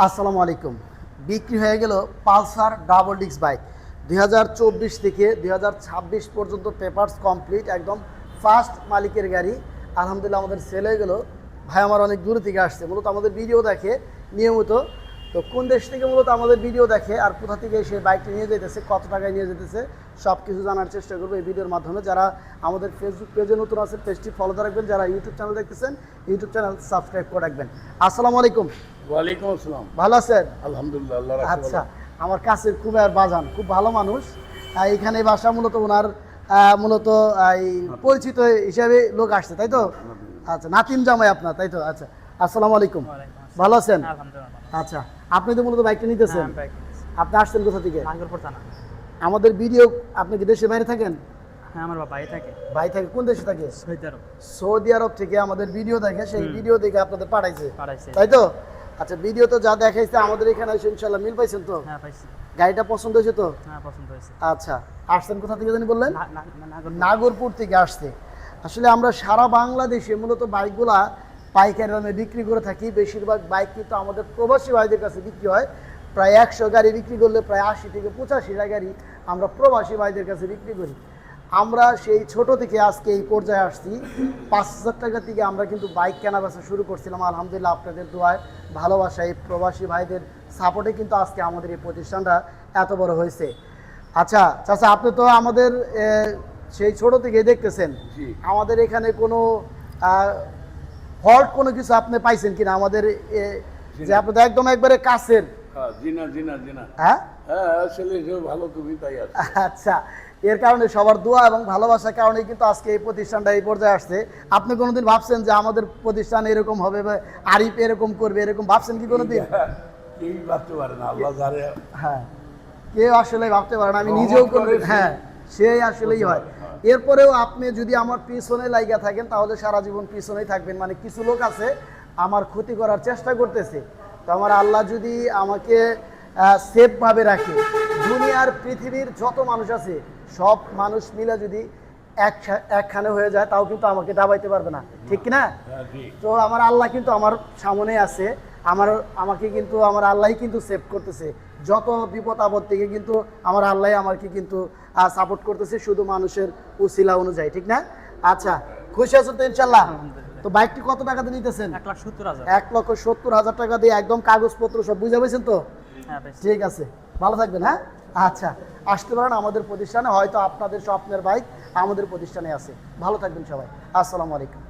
আসসালামু আলাইকুম। বিক্রি হয়ে গেল পালসার ডাবল ডিক্স বাইক। দু হাজার চব্বিশ থেকে দু হাজার ছাব্বিশ পর্যন্ত পেপারস কমপ্লিট, একদম ফার্স্ট মালিকের গাড়ি। আলহামদুলিল্লাহ আমাদের সেল হয়ে গেলো। ভাই আমার অনেক দূর থেকে আসছে। মূলত আমাদের ভিডিও দেখে নিয়মিত তো কোন দেশ থেকে মূলত আমাদের ভিডিও দেখে আর কোথা থেকে সে বাইকটি নিয়ে যেতেছে কত টাকায় নিয়ে যেতেছে সব কিছু জানার চেষ্টা করব এই ভিডিওর মাধ্যমে। যারা আমাদের ফেসবুক পেজে নতুন আছে পেজটি ফলো রাখবেন। যারা ইউটিউব চ্যানেল দেখতেছেন ইউটিউব চ্যানেল সাবস্ক্রাইব করে রাখবেন। আসসালামু আলাইকুম। ওয়ালাইকুম আসসালাম। ভালো আছেন? আলহামদুলিল্লাহ আচ্ছা আমার কাছের খুব আর বাজান খুব ভালো মানুষ। এখানে বাসা মূলত ওনার মূলত এই পরিচিত হিসাবে লোক আসছে তাই তো? আচ্ছা নাতিন জামাই আপনার তাই তো? আচ্ছা আসসালামু আলাইকুম। ভালো আছেন? আচ্ছা আপনি তো মূলত বাইকটা নিতেছেন। আপনি আসছেন কোথা থেকে? আমাদের ভিডিও আপনি কি দেশে বাইরে থাকেন? হ্যাঁ আমার থাকে। ভাই থাকে কোন দেশে থাকে? সৌদি আরব। সৌদি আরব থেকে আমাদের ভিডিও দেখে সেই ভিডিও দেখে আপনাদের পাঠাইছে। তাই তো? আচ্ছা ভিডিও তো যা দেখাইছে আমাদের এখানে এসে মিল পাইছেন তো? হ্যাঁ পাইছি। গাড়িটা পছন্দ হয়েছে তো? হ্যাঁ পছন্দ হয়েছে। আচ্ছা আসছেন কোথা থেকে জানি বললেন? নাগরপুর। থেকে আসছে। আসলে আমরা সারা বাংলাদেশে মূলত বাইকগুলা পাইকারি দামে বিক্রি করে থাকি। বেশিরভাগ বাইক কিন্তু আমাদের প্রবাসী ভাইদের কাছে বিক্রি হয়। প্রায় একশো গাড়ি বিক্রি করলে প্রায় আশি থেকে পঁচাশিটা গাড়ি আমরা প্রবাসী ভাইদের কাছে বিক্রি করি। আমরা সেই ছোট থেকে আজকে এই পর্যায়ে আসছি। পাঁচ হাজার টাকা থেকে আমরা কিন্তু বাইক কেনা বেচা শুরু করছিলাম। আলহামদুলিল্লাহ আপনাদের দোয়ায় ভালোবাসা এই প্রবাসী ভাইদের সাপোর্টে কিন্তু আজকে আমাদের এই প্রতিষ্ঠানটা এত বড় হয়েছে। আচ্ছা চাচা আপনি তো আমাদের সেই ছোট থেকে দেখতেছেন। আমাদের এখানে কোনো হল্ট কোনো কিছু আপনি পাইছেন কিনা আমাদের যে আপনাদের একদম একবারে কাছের। হ্যাঁ, হ্যাঁ? হ্যাঁ আচ্ছা এর কারণে সবার দোয়া এবং ভালোবাসার কারণে কিন্তু আজকে এই প্রতিষ্ঠানটা এই পর্যায়ে আসছে। আপনি কোনোদিন ভাবছেন যে আমাদের প্রতিষ্ঠান এরকম হবে বা আরিফ এরকম করবে এরকম ভাবছেন কি কোনোদিন? ভাবতে পারে না আল্লাহ হ্যাঁ কেউ আসলে ভাবতে পারে না আমি নিজেও করব করে সে- হ্যাঁ সেই আসলেই হয়। এরপরেও আপনি যদি আমার পিছনে লাইগা থাকেন তাহলে সারা জীবন পিছনেই থাকবেন। মানে কিছু লোক আছে আমার ক্ষতি করার চেষ্টা করতেছে। তো আমার আল্লাহ যদি আমাকে সেফভাবে রাখে দুনিয়ার পৃথিবীর যত মানুষ আছে সব মানুষ মিলে যদি এক একখানে হয়ে যায় তাও কিন্তু আমাকে দাবাইতে পারবে না। ঠিক না হ্যাঁ, তো আমার আল্লাহ কিন্তু আমার সামনে আছে। আমার আমাকে কিন্তু আমার আল্লাহই কিন্তু সেভ করতেছে। যত বিপদ আপদ থেকে কিন্তু আমার আল্লাহ আমাকে কিন্তু সাপোর্ট করতেছে শুধু মানুষের উসিলা অনুযায়ী ঠিক না? আচ্ছা খুশি আছেন তো ইনশাল্লাহ তো বাইকটি কত টাকাতে নিতেছেন? এক লাখ সত্তর হাজার। এক লক্ষ সত্তর হাজার টাকা দিয়ে একদম কাগজপত্র সব বুঝে পেয়েছেন তো? হ্যাঁ ঠিক আছে ভালো থাকবেন হ্যাঁ? আচ্ছা আসতে পারেন আমাদের প্রতিষ্ঠানে হয়তো আপনাদের স্বপ্নের বাইক আমাদের প্রতিষ্ঠানে আছে। ভালো থাকবেন সবাই আসসালামু আলাইকুম।